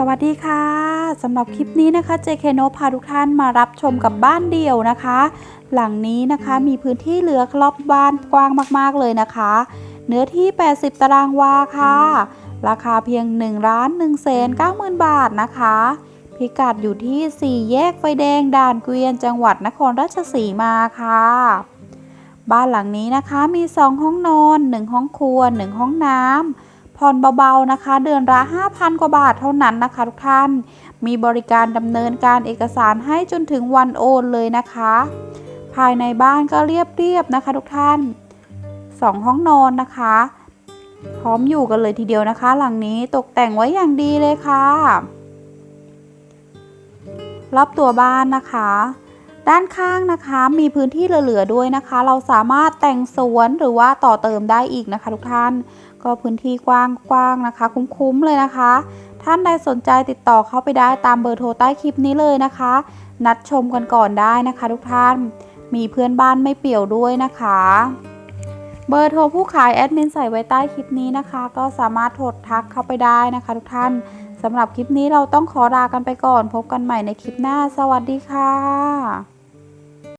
สวัสดีค่ะสำหรับคลิปนี้นะคะ JK n o พาทุกท่านมารับชมกับบ้านเดี่ยวนะคะ หลังนี้นะคะมีพื้นที่เหลือครอบบ้านกว้างมากๆเลยนะคะ เนื้อที่ 80 ตารางวาค่ะ ราคาเพียง1ล้าน1แสน90,000 บาทนะคะ พิกัดอยู่ที่ 4 แยกไฟแดงด่านเกวียนจังหวัดนครราชสีมาค่ะ บ้านหลังนี้นะคะมี 2 ห้องนอน 1 ห้องครัว 1 ห้องน้ำ ผ่อนเบาๆนะคะ เดือนละ 5,000 กว่าบาทเท่านั้นนะคะทุกท่าน มีบริการดำเนินการเอกสารให้จนถึงวันโอนเลยนะคะ ภายในบ้านก็เรียบๆนะคะทุกท่าน 2 ห้องนอนนะคะ พร้อมอยู่กันเลยทีเดียวนะคะ หลังนี้ตกแต่งไว้อย่างดีเลยค่ะรอบตัวบ้านนะคะ ด้านข้างนะคะมีพื้นที่เหลือๆด้วยนะคะ เราสามารถแต่งสวนหรือว่าต่อเติมได้อีกนะคะ ทุกท่านก็พื้นที่กว้างๆนะคะ คุ้มๆเลยนะคะ ท่านใดสนใจติดต่อเข้าไปได้ตามเบอร์โทรใต้คลิปนี้เลยนะคะ นัดชมกันก่อนได้นะคะ ทุกท่านมีเพื่อนบ้านไม่เปี่ยวด้วยนะคะ เบอร์โทรผู้ขายแอดมินใส่ไว้ใต้คลิปนี้นะคะ ก็สามารถโทรทักเข้าไปได้นะคะ ทุกท่านสำหรับคลิปนี้เราต้องขอลากันไปก่อน พบกันใหม่ในคลิปหน้า สวัสดีค่ะ